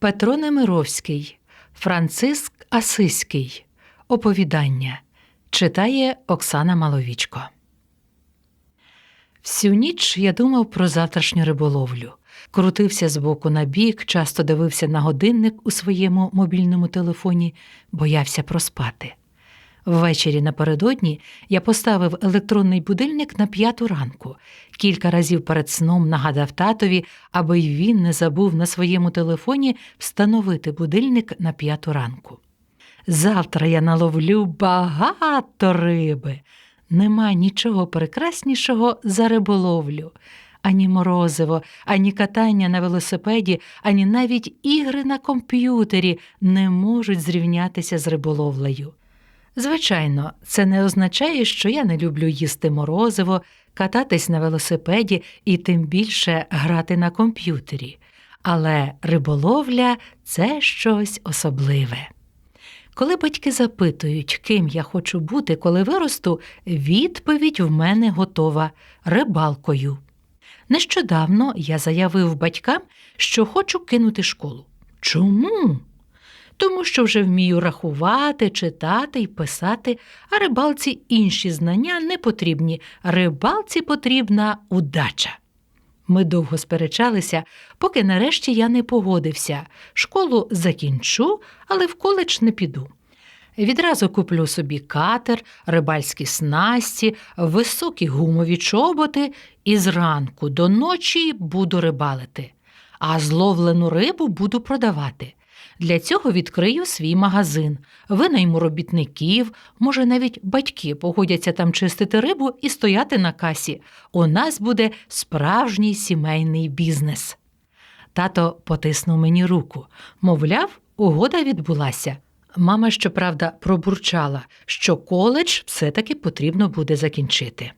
Петро Немировський, Франциск Асиський. Оповідання читає Оксана Маловічко. Всю ніч я думав про завтрашню риболовлю. Крутився з боку на бік, часто дивився на годинник у своєму мобільному телефоні, боявся проспати. Ввечері напередодні я поставив електронний будильник на п'яту ранку. Кілька разів перед сном нагадав татові, аби й він не забув на своєму телефоні встановити будильник на п'яту ранку. Завтра я наловлю багато риби. Нема нічого прекраснішого за риболовлю. Ані морозиво, ані катання на велосипеді, ані навіть ігри на комп'ютері не можуть зрівнятися з риболовлею. Звичайно, це не означає, що я не люблю їсти морозиво, кататись на велосипеді і тим більше грати на комп'ютері. Але риболовля це щось особливе. Коли батьки запитують, ким я хочу бути, коли виросту, відповідь в мене готова рибалкою. Нещодавно я заявив батькам, що хочу кинути школу. Чому? Тому що вже вмію рахувати, читати і писати, а рибалці інші знання не потрібні. Рибалці потрібна удача. Ми довго сперечалися, поки нарешті я не погодився. Школу закінчу, але в коледж не піду. Відразу куплю собі катер, рибальські снасті, високі гумові чоботи і зранку до ночі буду рибалити, а зловлену рибу буду продавати. Для цього відкрию свій магазин, винайму робітників, може, навіть батьки погодяться там чистити рибу і стояти на касі. У нас буде справжній сімейний бізнес. Тато потиснув мені руку, мовляв, угода відбулася. Мама, щоправда, пробурчала, що коледж все-таки потрібно буде закінчити.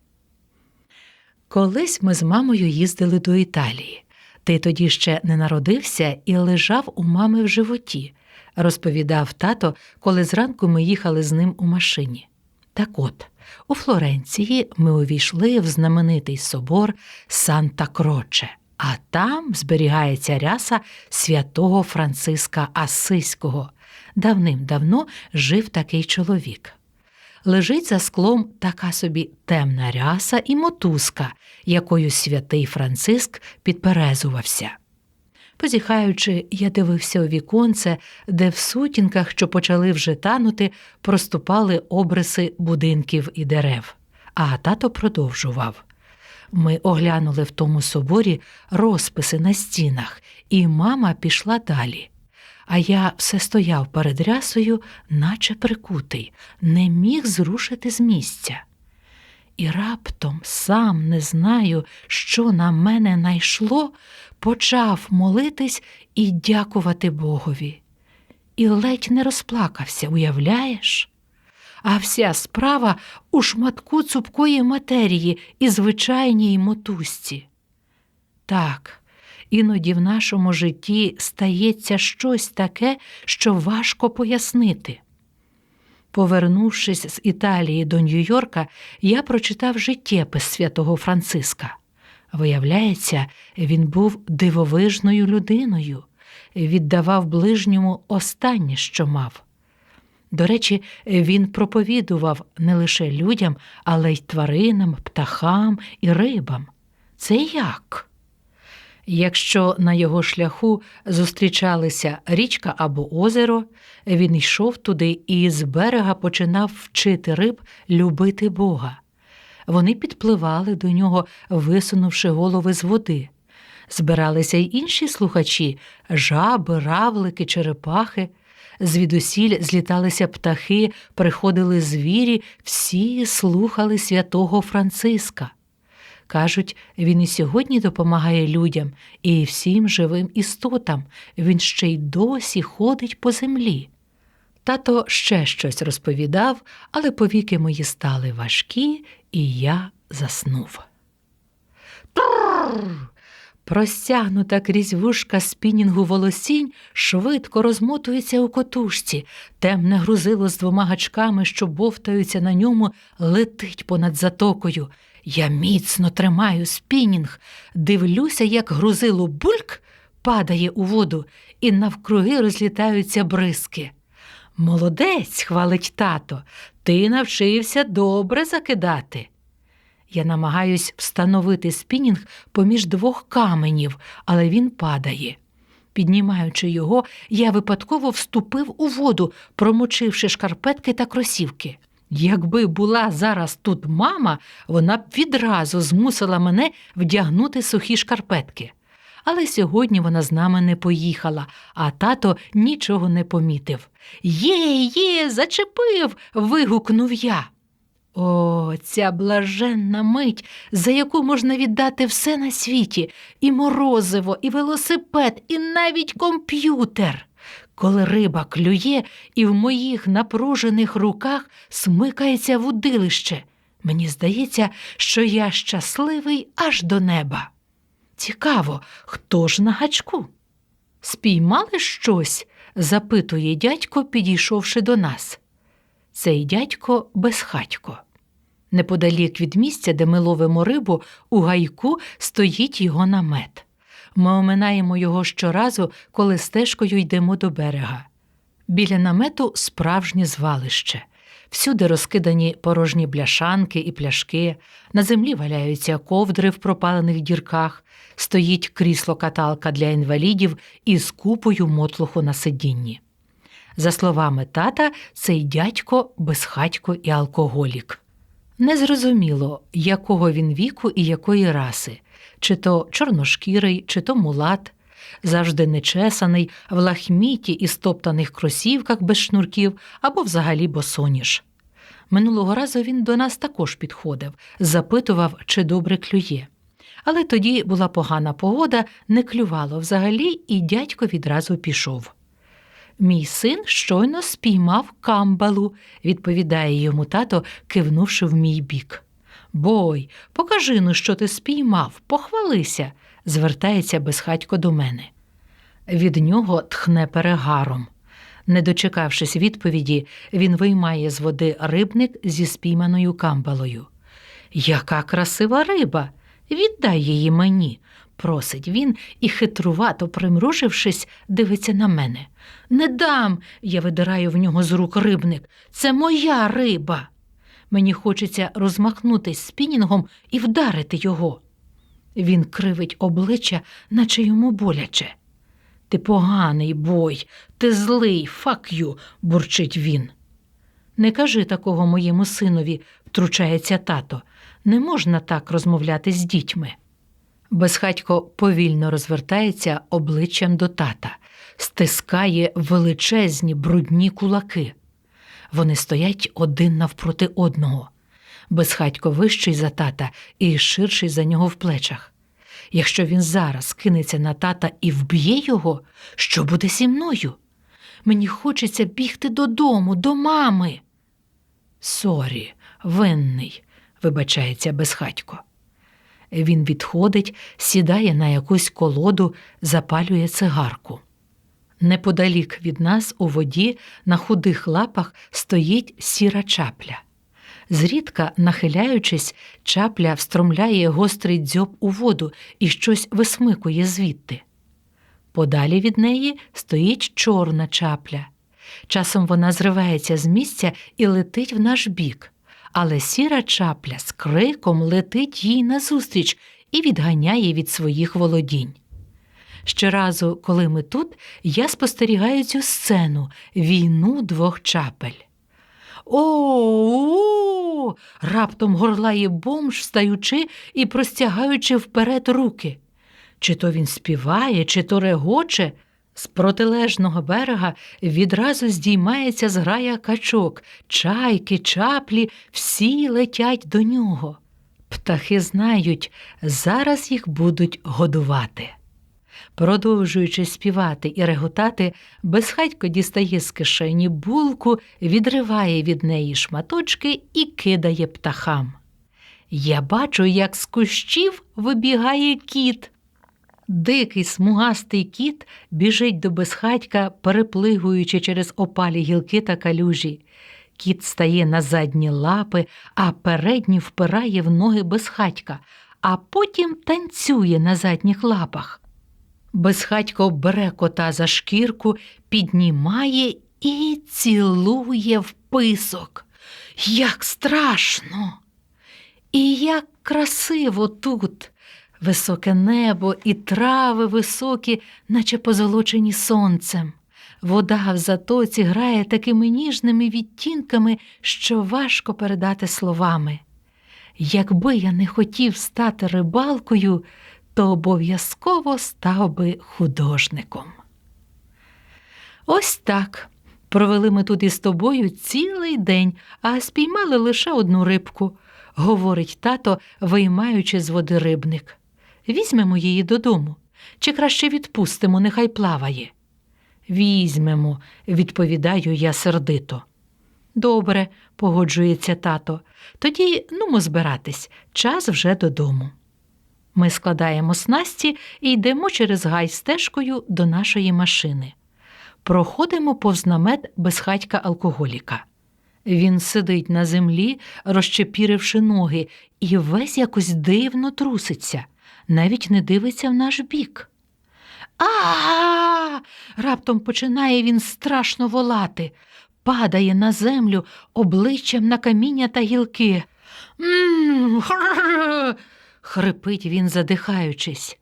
Колись ми з мамою їздили до Італії. Ти тоді ще не народився і лежав у мами в животі, розповідав тато, коли зранку ми їхали з ним у машині. Так от, у Флоренції ми увійшли в знаменитий собор Санта Кроче, а там зберігається ряса святого Франциска Асиського. Давним-давно жив такий чоловік. Лежить за склом така собі темна ряса і мотузка, якою святий Франциск підперезувався. Позіхаючи, я дивився у віконце, де в сутінках, що почали вже танути, проступали обриси будинків і дерев. А тато продовжував. Ми оглянули в тому соборі розписи на стінах, і мама пішла далі. А я все стояв перед рясою, наче прикутий, не міг зрушити з місця. І раптом, сам не знаю, що на мене найшло, почав молитись і дякувати Богові. І ледь не розплакався, уявляєш? А вся справа у шматку цупкої матерії і звичайній мотузці. Так, іноді в нашому житті стається щось таке, що важко пояснити. Повернувшись з Італії до Нью-Йорка, я прочитав життєпис святого Франциска. Виявляється, він був дивовижною людиною, віддавав ближньому останнє, що мав. До речі, він проповідував не лише людям, але й тваринам, птахам і рибам. Це як? Якщо на його шляху зустрічалися річка або озеро, він йшов туди і з берега починав вчити риб любити Бога. Вони підпливали до нього, висунувши голови з води. Збиралися й інші слухачі жаби, равлики, черепахи. Звідусіль зліталися птахи, приходили звірі, всі слухали святого Франциска. Кажуть, він і сьогодні допомагає людям і всім живим істотам, він ще й досі ходить по землі. Тато ще щось розповідав, але повіки мої стали важкі, і я заснув. Трррр! Простягнута крізь вушка спінінгу волосінь швидко розмотується у котушці, темне грузило з двома гачками, що бовтаються на ньому, летить понад затокою. Я міцно тримаю спінінг, дивлюся, як грузило бульк падає у воду, і навкруги розлітаються бризки. Молодець, хвалить тато, ти навчився добре закидати. Я намагаюсь встановити спінінг поміж двох каменів, але він падає. Піднімаючи його, я випадково вступив у воду, промочивши шкарпетки та кросівки. Якби була зараз тут мама, вона б відразу змусила мене вдягнути сухі шкарпетки. Але сьогодні вона з нами не поїхала, а тато нічого не помітив. Є, є, зачепив. вигукнув я. О, ця блаженна мить, за яку можна віддати все на світі, і морозиво, і велосипед, і навіть комп'ютер. Коли риба клює, і в моїх напружених руках смикається вудилище. Мені здається, що я щасливий аж до неба. Цікаво, хто ж на гачку? Спіймали щось? запитує дядько, підійшовши до нас. Цей дядько безхатько. Неподалік від місця, де ми ловимо рибу, у гайку стоїть його намет. Ми оминаємо його щоразу, коли стежкою йдемо до берега. Біля намету справжнє звалище. Всюди розкидані порожні бляшанки і пляшки, на землі валяються ковдри в пропалених дірках, стоїть крісло каталка для інвалідів із купою мотлуху на сидінні. За словами тата, цей дядько безхатько і алкоголік. Незрозуміло, якого він віку і якої раси, чи то чорношкірий, чи то мулат, завжди нечесаний, в лахміті і стоптаних кросівках без шнурків або взагалі босоніж. Минулого разу він до нас також підходив, запитував, чи добре клює. Але тоді була погана погода, не клювало взагалі, і дядько відразу пішов. Мій син щойно спіймав камбалу, відповідає йому тато, кивнувши в мій бік. Бой, покажи ну, що ти спіймав, похвалися, звертається безхатько до мене. Від нього тхне перегаром. Не дочекавшись відповіді, він виймає з води рибник зі спійманою камбалою. Яка красива риба! Віддай її мені, просить він і, хитрувато примружившись, дивиться на мене. Не дам, я видираю в нього з рук рибник. Це моя риба. Мені хочеться розмахнутись спінінгом і вдарити його. Він кривить обличчя, наче йому боляче. Ти поганий бой, ти злий, фак бурчить він. Не кажи такого моєму синові, втручається тато. Не можна так розмовляти з дітьми. Безхатько повільно розвертається обличчям до тата, стискає величезні брудні кулаки. Вони стоять один навпроти одного. Безхатько вищий за тата і ширший за нього в плечах. Якщо він зараз кинеться на тата і вб'є його, що буде зі мною? Мені хочеться бігти додому, до мами. Сорі, винний, вибачається безхатько. Він відходить, сідає на якусь колоду, запалює цигарку. Неподалік від нас у воді на худих лапах стоїть сіра чапля. Зрідка, нахиляючись, чапля встромляє гострий дзьоб у воду і щось висмикує звідти. Подалі від неї стоїть чорна чапля. Часом вона зривається з місця і летить в наш бік, але сіра чапля з криком летить їй назустріч і відганяє від своїх володінь. Щоразу, коли ми тут, я спостерігаю цю сцену війну двох чапель. О, раптом горлає бомж, встаючи і простягаючи вперед руки. Чи то він співає, чи то регоче. З протилежного берега відразу здіймається зграя качок, чайки, чаплі, всі летять до нього. Птахи знають, зараз їх будуть годувати. Продовжуючи співати і реготати, безхатько дістає з кишені булку, відриває від неї шматочки і кидає птахам. Я бачу, як з кущів вибігає кіт. Дикий смугастий кіт біжить до безхатька, переплигуючи через опалі гілки та калюжі. Кіт стає на задні лапи, а передні впирає в ноги безхатька, а потім танцює на задніх лапах. Безхатько бере кота за шкірку, піднімає і цілує в писок. Як страшно! І як красиво тут! Високе небо і трави високі, наче позолочені сонцем. Вода в затоці грає такими ніжними відтінками, що важко передати словами. Якби я не хотів стати рибалкою, то обов'язково став би художником. Ось так. Провели ми тут із тобою цілий день, а спіймали лише одну рибку, говорить тато, виймаючи з води рибник. Візьмемо її додому, чи краще відпустимо, нехай плаває. Візьмемо, відповідаю я сердито. Добре, погоджується тато. Тоді нумо збиратись, час вже додому. Ми складаємо снасті і йдемо через гай стежкою до нашої машини. Проходимо повз намет безхатька алкоголіка. Він сидить на землі, розчепіривши ноги, і весь якось дивно труситься, навіть не дивиться в наш бік. А. раптом починає він страшно волати, падає на землю обличчям на каміння та гілки. «М, хрррр!» – хрипить він, задихаючись.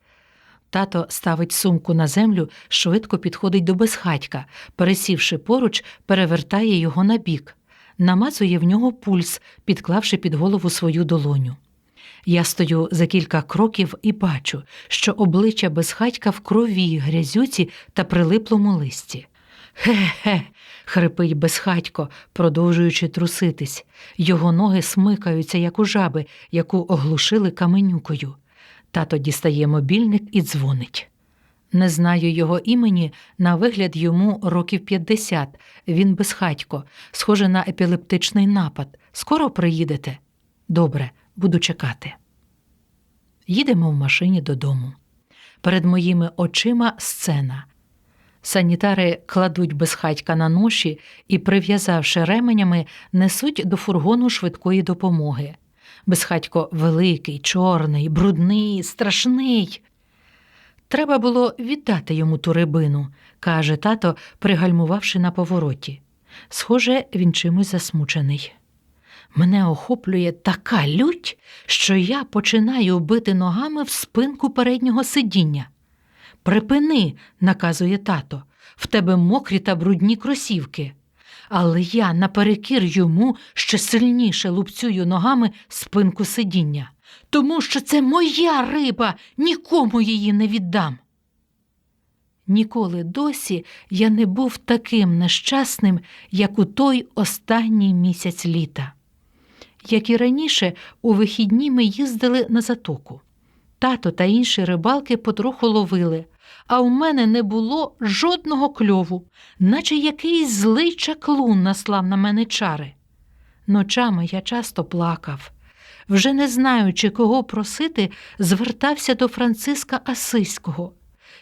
Тато ставить сумку на землю, швидко підходить до безхатька, пересівши поруч, перевертає його на бік, намацує в нього пульс, підклавши під голову свою долоню. Я стою за кілька кроків і бачу, що обличчя безхатька в крові, грязюці та прилиплому листі. Хе-хе, хрипить безхатько, продовжуючи труситись. Його ноги смикаються, як у жаби, яку оглушили каменюкою. Тато дістає мобільник і дзвонить. Не знаю його імені, на вигляд йому років 50. Він безхатько, схоже на епілептичний напад. Скоро приїдете? Добре, буду чекати. Їдемо в машині додому. Перед моїми очима сцена. Санітари кладуть безхатька на ноші і, прив'язавши ременями, несуть до фургону швидкої допомоги. Безхатько великий, чорний, брудний, страшний. Треба було віддати йому ту рибину, каже тато, пригальмувавши на повороті. Схоже, він чимось засмучений. Мене охоплює така лють, що я починаю бити ногами в спинку переднього сидіння. Припини, наказує тато, в тебе мокрі та брудні кросівки. Але я наперекір йому ще сильніше лупцюю ногами спинку сидіння, тому що це моя риба, нікому її не віддам. Ніколи досі я не був таким нещасним, як у той останній місяць літа. Як і раніше, у вихідні ми їздили на затоку. Тато та інші рибалки потроху ловили, а у мене не було жодного кльову, наче якийсь злий чаклун наслав на мене чари. Ночами я часто плакав. Вже не знаючи, кого просити, звертався до Франциска Асиського.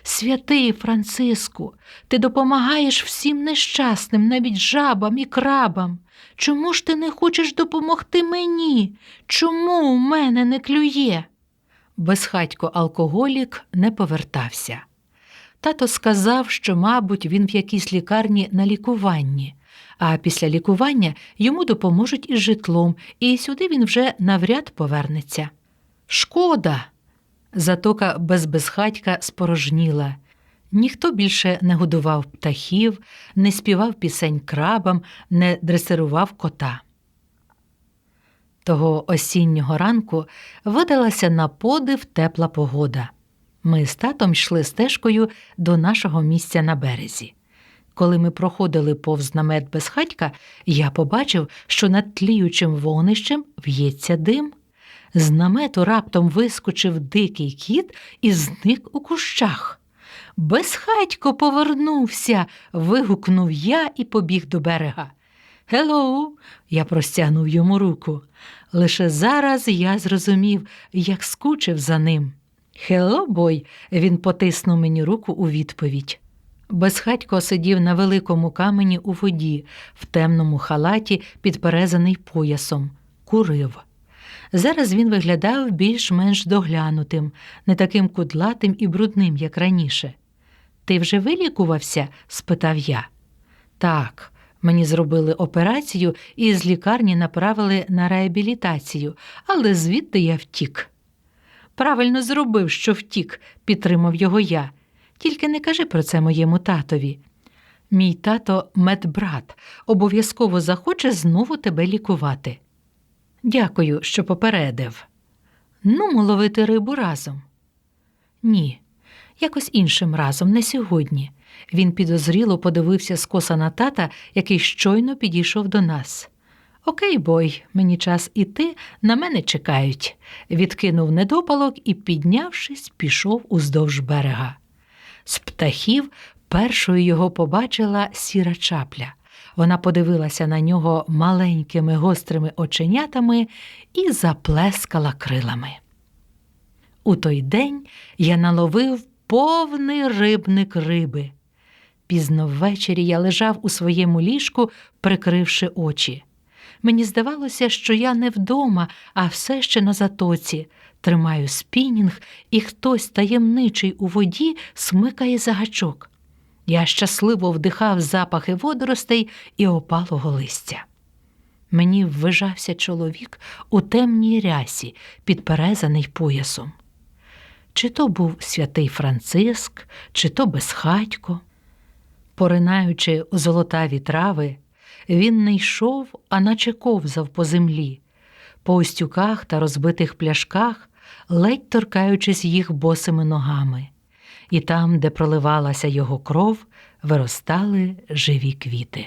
Святий Франциску, ти допомагаєш всім нещасним, навіть жабам і крабам. Чому ж ти не хочеш допомогти мені? Чому у мене не клює? Безхатько алкоголік не повертався. Тато сказав, що, мабуть, він в якійсь лікарні на лікуванні, а після лікування йому допоможуть із житлом, і сюди він вже навряд повернеться. Шкода. Затока без безхатька спорожніла. Ніхто більше не годував птахів, не співав пісень крабам, не дресирував кота. Того осіннього ранку видалася на подив тепла погода. Ми з татом йшли стежкою до нашого місця на березі. Коли ми проходили повз намет безхатька, я побачив, що над тліючим вогнищем в'ється дим. З намету раптом вискочив дикий кіт і зник у кущах. Безхатько повернувся, вигукнув я і побіг до берега. Гелоу, я простягнув йому руку. Лише зараз я зрозумів, як скучив за ним. Хело, бой, він потиснув мені руку у відповідь. Безхатько сидів на великому камені у воді, в темному халаті, підперезаний поясом, курив. Зараз він виглядав більш-менш доглянутим, не таким кудлатим і брудним, як раніше. Ти вже вилікувався? спитав я. Так, мені зробили операцію і з лікарні направили на реабілітацію, але звідти я втік. Правильно зробив, що втік, підтримав його я. Тільки не кажи про це моєму татові. Мій тато медбрат обов'язково захоче знову тебе лікувати. Дякую, що попередив. Ну, ловити рибу разом. Ні, якось іншим разом, не сьогодні. Він підозріло подивився скоса на тата, який щойно підійшов до нас. Окей, бой, мені час іти, на мене чекають. Відкинув недопалок і, піднявшись, пішов уздовж берега. З птахів першою його побачила сіра чапля. Вона подивилася на нього маленькими гострими оченятами і заплескала крилами. У той день я наловив повний рибник риби. Пізно ввечері я лежав у своєму ліжку, прикривши очі. Мені здавалося, що я не вдома, а все ще на затоці. Тримаю спінінг, і хтось таємничий у воді смикає за гачок. Я щасливо вдихав запахи водоростей і опалого листя. Мені ввижався чоловік у темній рясі, підперезаний поясом. Чи то був святий Франциск, чи то безхатько. Поринаючи у золотаві трави, він не йшов, а наче ковзав по землі, по остюках та розбитих пляшках, ледь торкаючись їх босими ногами, і там, де проливалася його кров, виростали живі квіти.